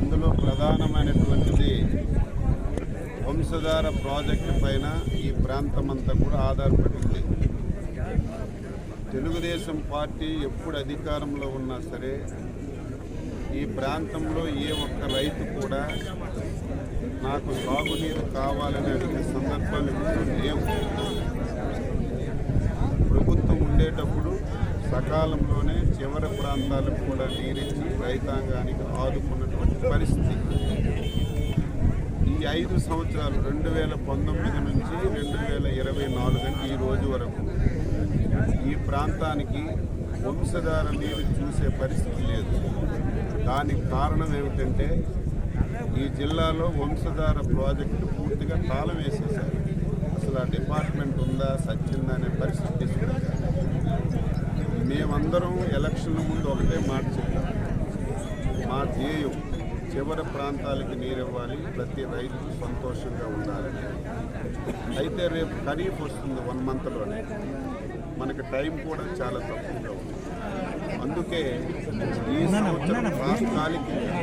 అందులో ప్రధానమైనటువంటిది వంశధార ప్రాజెక్టు పైన ఈ ప్రాంతం అంతా కూడా ఆధారపడి ఉంది తెలుగుదేశం పార్టీ ఎప్పుడు అధికారంలో ఉన్నా సరే ఈ ప్రాంతంలో ఏ ఒక్క రైతు కూడా నాకు సాగునీరు కావాలని అడిగిన సందర్భాలు లేవు. ప్రభుత్వం ఉండేటప్పుడు సకాలంలోనే చె ప్రాంతాలకు కూడా నీరిచ్చి రైతాంగానికి ఆదుకున్నటువంటి పరిస్థితి. ఈ ఐదు సంవత్సరాలు రెండు వేల పంతొమ్మిది నుంచి రెండు వేల ఇరవై నాలుగు అంటే ఈ రోజు వరకు ఈ ప్రాంతానికి వంశధార నీరు చూసే పరిస్థితి లేదు. దానికి కారణం ఏమిటంటే ఈ జిల్లాలో వంశధార ప్రాజెక్టు పూర్తిగా తాళం వేసేశారు. అసలు ఆ డిపార్ట్మెంట్ ఉందా సచ్చిందా అనే పరిస్థితి తీసుకొచ్చారు. మేమందరం ఎలక్షన్ల ముందు ఒకటే మాట చెప్పాం. మా ధ్యేయం చివరి ప్రాంతాలకి నీరు ఇవ్వాలి. ప్రతి రైతు సంతోషంగా ఉండాలని. అయితే రేపు ఖరీఫ్ వస్తుంది వన్ మంత్లోనే మనకి టైం కూడా చాలా తక్కువగా ఉంది. అందుకే ఈ సంవత్సరం తాత్కాలికంగా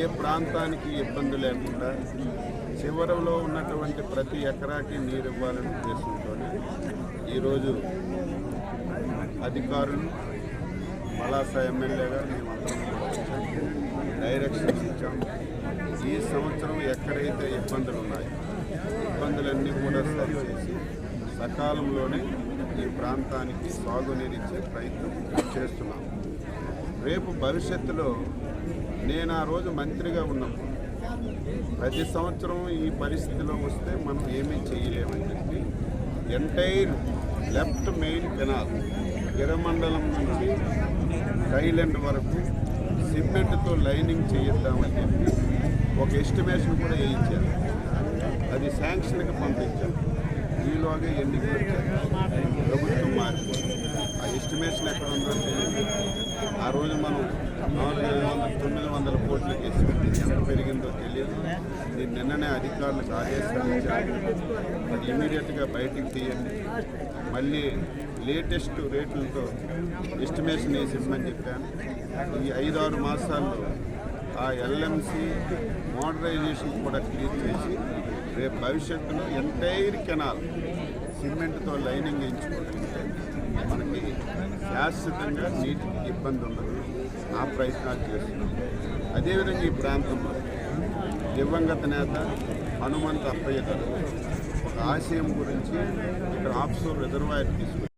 ఏ ప్రాంతానికి ఇబ్బంది లేకుండా చివరలో ఉన్నటువంటి ప్రతి ఎకరాకి నీరు ఇవ్వాలనే ఉద్దేశంతోనే ఈరోజు అధికారులు పలాస ఎమ్మెల్యేగా మేమందరం డైరెక్షన్స్ ఇచ్చాం. ఈ సంవత్సరం ఎక్కడైతే ఇబ్బందులు ఉన్నాయో ఇబ్బందులన్నీ కూడా సరిచేసి సకాలంలోనే ఈ ప్రాంతానికి సాగునీరు ఇచ్చే ప్రయత్నం చేస్తున్నాం. రేపు భవిష్యత్తులో నేను ఆ రోజు మంత్రిగా ఉన్నప్పుడు ప్రతి సంవత్సరం ఈ పరిస్థితిలో వస్తే మనం ఏమీ చేయలేమని చెప్పి ఎంటైర్ లెఫ్ట్ మెయిన్ కెనాల్ గిరమండలం నుంచి థైలాండ్ వరకు సిమెంట్తో లైనింగ్ చేయిద్దామని చెప్పి ఒక ఎస్టిమేషన్ కూడా వేయించారు. అది శాంక్షన్కి పంపించాం ఈలోగా ఎన్నికలు ప్రభుత్వం మారిపోయింది. ఆ ఎస్టిమేషన్ ఎక్కడ ఉందో తెలియదు. ఆ రోజు మనం నాలుగు ఐదు వందల తొమ్మిది వందల కోట్లకి ఎస్టిమేట్ ఎంత పెరిగిందో తెలియదు. నేను నిన్ననే అధికారులకు ఆదేశాలు ఇచ్చాను అది ఇమీడియట్గా బయటికి తీయండి. మళ్ళీ లేటెస్ట్ రేట్లతో ఎస్టిమేషన్ వేసి చెప్పాను. ఈ ఐదారు మాసాల్లో ఆ ఎల్ఎంసి మోడరైజేషన్ కూడా క్లియర్ చేసి రేపు భవిష్యత్తులో ఎంటైర్ కెనాల్ సిమెంట్తో లైనింగ్ వేయించుకోగలిగితే మనకి శాశ్వతంగా నీటికి ఇబ్బంది ఉండదు. ఆ ప్రయత్నాలు చేస్తున్నాం. అదేవిధంగా ఈ ప్రాంతంలో దివంగత నేత హనుమంత్ అప్పయ్య గారు ఒక ఆశయం గురించి ఇక్కడ ఆఫ్షోర్ రిజర్వాయర్ తీసుకు